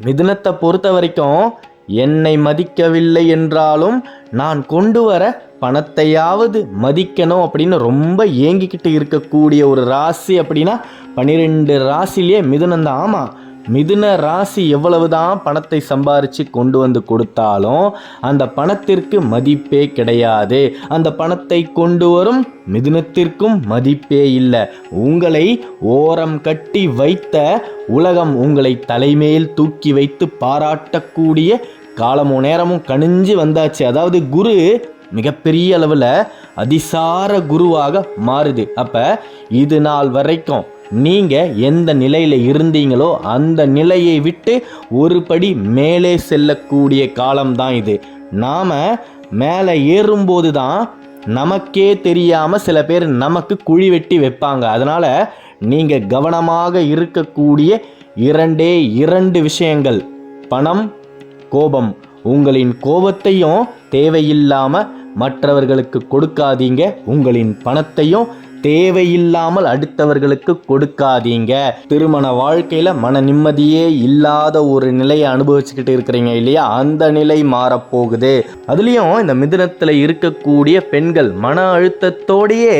மிதுனத்தை பொறுத்த வரைக்கும் என்னை மதிக்கவில்லை என்றாலும் நான் கொண்டு வர பணத்தையாவது மதிக்கணும் அப்படின்னு ரொம்ப ஏங்கிக்கிட்டு இருக்கக்கூடிய ஒரு ராசி அப்படின்னா பன்னிரெண்டு ராசிலேயே மிதுனம் தான் ஆமாம் மிதுன ராசி எவ்வளவுதான் பணத்தை சம்பாரித்து கொண்டு வந்து கொடுத்தாலும் அந்த பணத்திற்கு மதிப்பே கிடையாது. அந்த பணத்தை கொண்டு வரும் மிதுனத்திற்கும் மதிப்பே இல்லை. உங்களை ஓரம் கட்டி வைத்த உலகம் உங்களை தலைமையில் தூக்கி வைத்து பாராட்டக்கூடிய காலமும் நேரமும் கணிஞ்சு வந்தாச்சு. அதாவது குரு மிகப்பெரிய அளவில் அதிசார குருவாக மாறுது. அப்போ இது நாள் வரைக்கும் நீங்கள் எந்த நிலையில் இருந்தீங்களோ அந்த நிலையை விட்டு ஒரு படி மேலே செல்லக்கூடிய காலம்தான் இது. நாம் மேலே ஏறும்போது தான் நமக்கே தெரியாமல் சில பேர் நமக்கு குழி வெட்டி வைப்பாங்க. அதனால் நீங்கள் கவனமாக இருக்கக்கூடிய இரண்டே இரண்டு விஷயங்கள். பணம் கோபம். உங்களின் கோபத்தையும் தேவையில்லாமல் மற்றவர்களுக்கு கொடுக்காதீங்க. உங்களின் பணத்தையும் தேவையில்லாமல் அடுத்தவர்களுக்கு கொடுக்காதீங்க. திருமண வாழ்க்கையில் மன நிம்மதியே இல்லாத ஒரு நிலையை அனுபவிச்சுக்கிட்டு இருக்கிறீங்க இல்லையா? அந்த நிலை மாறப்போகுது. அதுலேயும் இந்த மிதுனத்தில் இருக்கக்கூடிய பெண்கள் மன அழுத்தத்தோடையே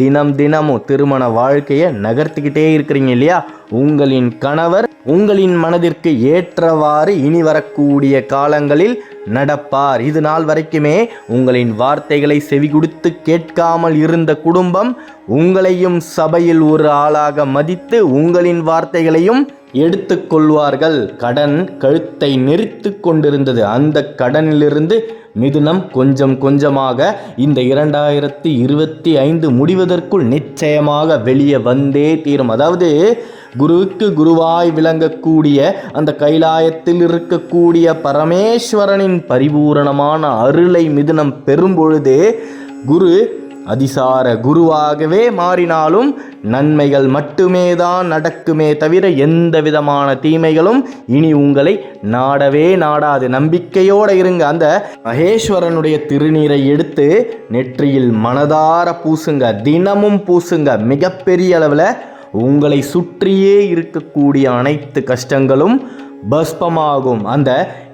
தினம் தினமும் திருமண வாழ்க்கையை நகர்த்திக்கிட்டே இருக்கிறீங்க இல்லையா? உங்களின் கணவர் உங்களின் மனதிற்கு ஏற்றவாறு இனி வரக்கூடிய காலங்களில் நடப்பார். இது நாள் வரைக்குமே உங்களின் வார்த்தைகளை செவி கொடுத்து கேட்காமல் இருந்த குடும்பம் உங்களையும் சபையில் ஒரு ஆளாக மதித்து உங்களின் வார்த்தைகளையும் எடுத்துக்கொள்வார்கள். கடன் கழுத்தை நெரித்து கொண்டிருந்தது. அந்த கடனிலிருந்து மிதுனம் கொஞ்சம் கொஞ்சமாக இந்த இரண்டாயிரத்தி இருபத்தி ஐந்து முடிவதற்குள் நிச்சயமாக வெளியே வந்தே தீரும். அதாவது குருவுக்கு குருவாய் விளங்கக்கூடிய அந்த கைலாயத்தில் இருக்கக்கூடிய பரமேஸ்வரனின் பரிபூரணமான அருளை மிதுனம் பெறும்பொழுது குரு அதிசார குருவாகவே மாறினாலும் நன்மைகள் மட்டுமே தான் நடக்குமே தவிர எந்த விதமான தீமைகளும் இனி உங்களை நாடவே நாடாது. நம்பிக்கையோடு இருங்க. அந்த மகேஸ்வரனுடைய திருநீரை எடுத்து நெற்றியில் மனதார பூசுங்க. தினமும் பூசுங்க. மிகப்பெரிய அளவில் உங்களை சுற்றியே இருக்கக்கூடிய அனைத்து கஷ்டங்களும் பஸ்பமாகும். அந்த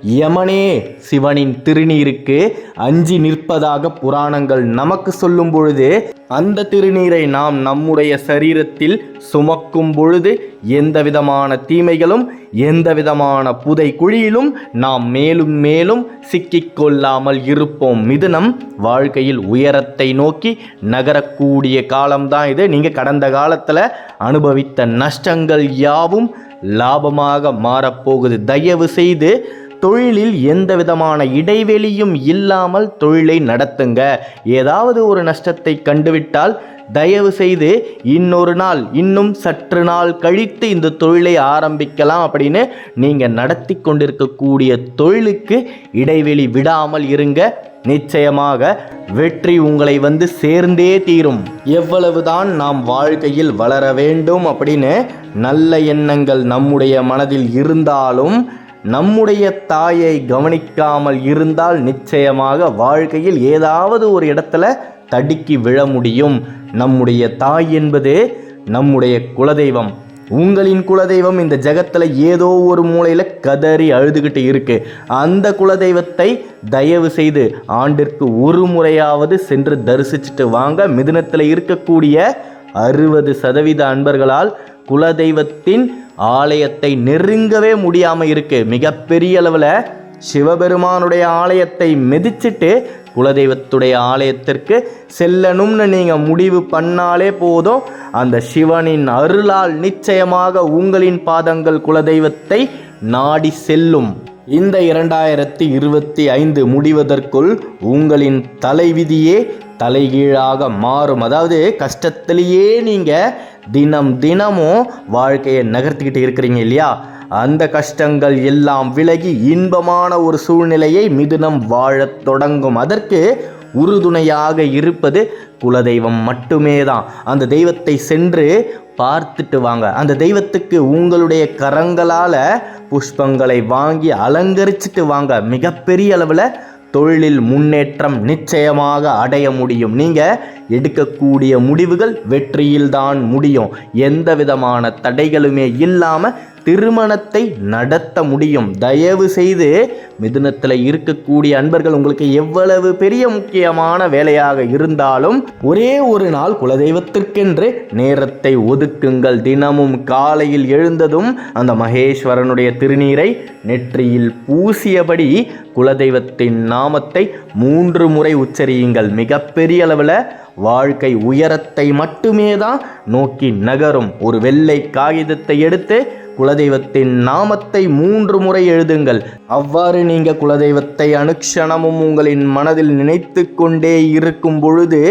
யமனே சிவனின் திருநீருக்கு அஞ்சி நிற்பதாக புராணங்கள் நமக்கு சொல்லும் பொழுது அந்த திருநீரை நாம் நம்முடைய சரீரத்தில் சுமக்கும் பொழுது எந்த விதமான தீமைகளும் எந்த விதமான புதை குழியிலும் நாம் மேலும் மேலும் சிக்கிக்கொள்ளாமல் இருப்போம். மிதுனம் வாழ்க்கையில் உயரத்தை நோக்கி நகரக்கூடிய காலம்தான் இது. நீங்கள் கடந்த காலத்தில் அனுபவித்த நஷ்டங்கள் யாவும் லாபமாக மாறப்போகுது. தயவு செய்து தொழிலில் எந்த விதமான இடைவெளியும் இல்லாமல் தொழிலை நடத்துங்க. ஏதாவது ஒரு நஷ்டத்தை கண்டுவிட்டால் தயவு செய்து இன்னொரு நாள் இன்னும் சற்று நாள் கழித்து இந்த தொழிலை ஆரம்பிக்கலாம் அப்படின்னு நீங்கள் நடத்தி கொண்டிருக்கக்கூடிய தொழிலுக்கு இடைவெளி விடாமல் இருங்க. நிச்சயமாக வெற்றி உங்களை வந்து சேர்ந்தே தீரும். எவ்வளவுதான் நாம் வாழ்க்கையில் வளர வேண்டும் அப்படின்னு நல்ல எண்ணங்கள் நம்முடைய மனதில் இருந்தாலும் நம்முடைய தாயை கவனிக்காமல் இருந்தால் நிச்சயமாக வாழ்க்கையில் ஏதாவது ஒரு இடத்துல தடுக்கி விழ முடியும். நம்முடைய தாய் என்பது நம்முடைய குலதெய்வம். உங்களின் குலதெய்வம் இந்த ஜகத்தில் ஏதோ ஒரு மூலையில் கதறி அழுதுகிட்டு இருக்கு. அந்த குலதெய்வத்தை தயவு செய்து ஆண்டிற்கு ஒரு முறையாவது சென்று தரிசிச்சுட்டு வாங்க. மிதுனத்தில் இருக்கக்கூடிய அறுபது சதவீத அன்பர்களால் குலதெய்வத்தின் ஆலயத்தை நெருங்கவே முடியாமல் இருக்குது மிகப்பெரிய அளவில் சிவபெருமானுடைய ஆலயத்தை மிதிச்சிட்டு குலதெய்வத்துடைய ஆலயத்திற்கு செல்லணும்னு நீங்கள் முடிவு பண்ணாலே போதும். அந்த சிவனின் அருளால் நிச்சயமாக உங்களின் பாதங்கள் குலதெய்வத்தை நாடி செல்லும். இந்த இரண்டாயிரத்தி இருபத்தி ஐந்து முடிவதற்குள் உங்களின் தலைவிதியே தலைகீழாக மாறும். அதாவது கஷ்டத்திலேயே நீங்கள் தினம் தினமும் வாழ்க்கையை நகர்த்திக்கிட்டு இருக்கிறீங்க இல்லையா? அந்த கஷ்டங்கள் எல்லாம் விலகி இன்பமான ஒரு சூழ்நிலையை மிதுனம் வாழத் தொடங்கும். அதற்கு உறுதுணையாக இருப்பது குலதெய்வம் மட்டுமே தான் அந்த தெய்வத்தை சென்று பார்த்துட்டு வாங்க. அந்த தெய்வத்துக்கு உங்களுடைய கரங்களால் புஷ்பங்களை வாங்கி அலங்கரிச்சிட்டு வாங்க. மிகப்பெரிய அளவில் தொழிலில் முன்னேற்றம் நிச்சயமாக அடைய முடியும். நீங்கள் எடுக்கக்கூடிய முடிவுகள் வெற்றியில்தான் முடியும். எந்த விதமான தடைகளுமே இல்லாமல் திருமணத்தை நடத்த முடியும். தயவு செய்து மிதுனத்தில் இருக்கக்கூடிய அன்பர்கள் உங்களுக்கு எவ்வளவு பெரிய முக்கியமான வேலையாக இருந்தாலும் ஒரே ஒரு நாள் குலதெய்வத்திற்கென்று நேரத்தை ஒதுக்குங்கள். தினமும் காலையில் எழுந்ததும் அந்த மகேஸ்வரனுடைய திருநீரை நெற்றியில் பூசியபடி குலதெய்வத்தின் நாமத்தை மூன்று முறை உச்சரியுங்கள். மிகப்பெரிய அளவில் வாழ்க்கை உயரத்தை மட்டுமே தான் நோக்கி நகரும். ஒரு வெள்ளை காகிதத்தை எடுத்து குலதெய்வத்தின் நாமத்தை மூன்று முறை எழுதுங்கள். அவ்வாறு நீங்க குலதெய்வத்தை அனுக்ஷணமும் உங்களின் மனதில் நினைத்து கொண்டே இருக்கும் பொழுது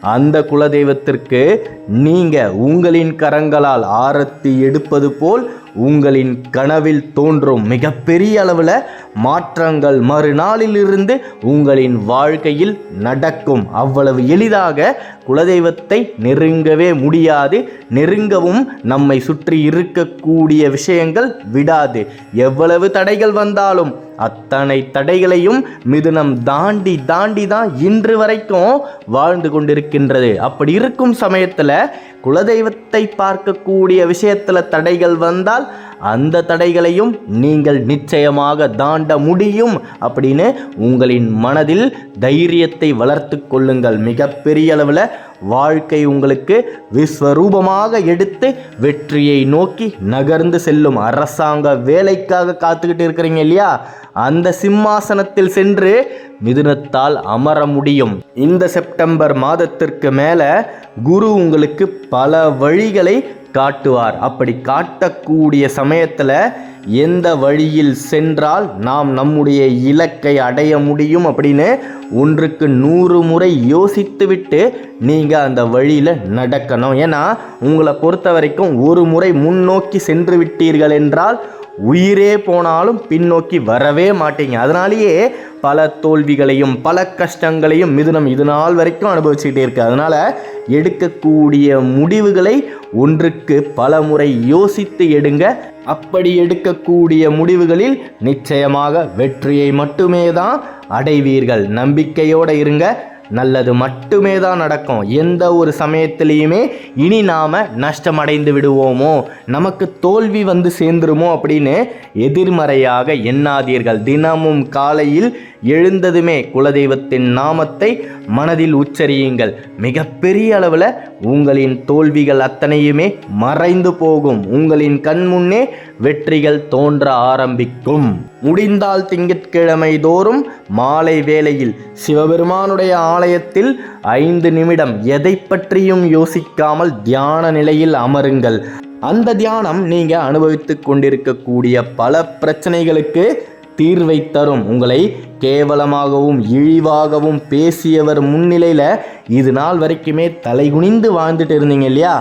அந்த குலதெய்வத்திற்கு நீங்க உங்களின் கரங்களால் ஆரத்தி எடுப்பது போல் உங்களின் கனவில் தோன்றும் மிகப்பெரிய அளவில் மாற்றங்கள் மறுநாளிலிருந்து உங்களின் வாழ்க்கையில் நடக்கும். அவ்வளவு எளிதாக குலதெய்வத்தை நெருங்கவே முடியாது. நெருங்கவும் நம்மை சுற்றி இருக்கக்கூடிய விஷயங்கள் விடாது. எவ்வளவு தடைகள் வந்தாலும் அத்தனை தடைகளையும் மிதுனம் தாண்டி தாண்டி தான் இன்று வரைக்கும் வாழ்ந்து கொண்டிருக்கின்றது. அப்படி இருக்கும் சமயத்தில் குலதெய்வத்தை பார்க்கக்கூடிய விஷயத்தில் தடைகள் வந்தால் அந்த தடைகளையும் நீங்கள் நிச்சயமாக தாண்ட முடியும் அப்படின்னு உங்களின் மனதில் தைரியத்தை வளர்த்து கொள்ளுங்கள். மிகப்பெரிய அளவில் வாழ்க்கை உங்களுக்கு விஸ்வரூபமாக எடுத்து வெற்றியை நோக்கி நகர்ந்து செல்லும் அரசாங்க வேலைக்காக காத்துக்கிட்டு இருக்கிறீங்க இல்லையா? அந்த சிம்மாசனத்தில் சென்று மிதுனத்தால் அமர முடியும். இந்த செப்டம்பர் மாதத்திற்கு மேலே குரு உங்களுக்கு பல வழிகளை காட்டுவார். அப்படி காட்டக்கூடிய சமயத்தில் எந்த வழியில் சென்றால் நாம் நம்முடைய இலக்கை அடைய முடியும் அப்படின்னு ஒன்றுக்கு நூறு முறை யோசித்துவிட்டு நீங்கள் அந்த வழியில் நடக்கணும். ஏன்னா உங்களை பொறுத்த வரைக்கும் ஒரு முறை முன்னோக்கி சென்று விட்டீர்கள் என்றால் உயிரே போனாலும் பின்னோக்கி வரவே மாட்டீங்க. அதனாலேயே பல தோல்விகளையும் பல கஷ்டங்களையும் மிதுனம் இது நாள் வரைக்கும் அனுபவிச்சுக்கிட்டே இருக்கு. அதனால் எடுக்கக்கூடிய முடிவுகளை ஒன்றுக்கு பல முறை யோசித்து எடுங்க. அப்படி எடுக்கக்கூடிய முடிவுகளில் நிச்சயமாக வெற்றியை மட்டுமே தான் அடைவீர்கள். நம்பிக்கையோடு இருங்க. நல்லது மட்டுமே தான் நடக்கும். எந்த ஒரு சமயத்திலையுமே இனி நாம் நஷ்டமடைந்து விடுவோமோ? நமக்கு தோல்வி வந்து சேர்ந்துருமோ? அப்படின்னு எதிர்மறையாக எண்ணாதீர்கள். தினமும் காலையில் எழுந்ததுமே குலதெய்வத்தின் நாமத்தை மனதில் உச்சரியுங்கள். மிகப்பெரிய அளவில் உங்களின் தோல்விகள் அத்தனையுமே மறைந்து போகும். உங்களின் கண் முன்னே வெற்றிகள் தோன்ற ஆரம்பிக்கும். முடிந்தால் திங்கட்கிழமை தோறும் மாலை வேளையில் சிவபெருமானுடைய ஆலயத்தில் ஐந்து நிமிடம் எதை பற்றியும் யோசிக்காமல் தியான நிலையில் அமருங்கள். அந்த தியானம் நீங்க அனுபவித்து கொண்டிருக்கக்கூடிய பல பிரச்சனைகளுக்கு தீர்வை தரும். உங்களை கேவலமாகவும் இழிவாகவும் பேசியவர் முன்னிலையில் இது நாள் வரைக்குமே தலைகுனிந்து வாழ்ந்துட்டு இருந்தீங்க இல்லையா?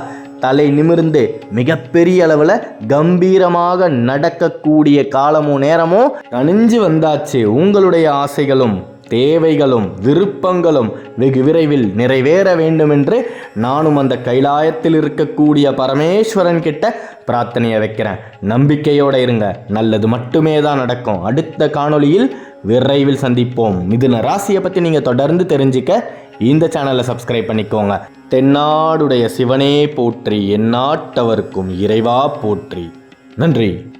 தலை நிமிர்ந்து மிகப்பெரிய அளவில் கம்பீரமாக நடக்கக்கூடிய காலமோ நேரமோ கணிஞ்சு வந்தாச்சு. உங்களுடைய ஆசைகளும் தேவைகளும் விருப்பங்களும் வெகு விரைவில் நிறைவேற வேண்டுமென்று நானும் அந்த கைலாயத்தில் இருக்கக்கூடிய பரமேஸ்வரன் கிட்ட பிரார்த்தனையை வைக்கிறேன். நம்பிக்கையோடு இருங்க. நல்லது மட்டுமே தான் நடக்கும். அடுத்த காணொளியில் விரைவில் சந்திப்போம். மிதுன ராசியை பற்றி நீங்கள் தொடர்ந்து தெரிஞ்சுக்க இந்த சேனலை சப்ஸ்கிரைப் பண்ணிக்கோங்க. தென்னாடுடைய சிவனே போற்றி எந்நாட்டவர்க்கும் இறைவா போற்றி. நன்றி.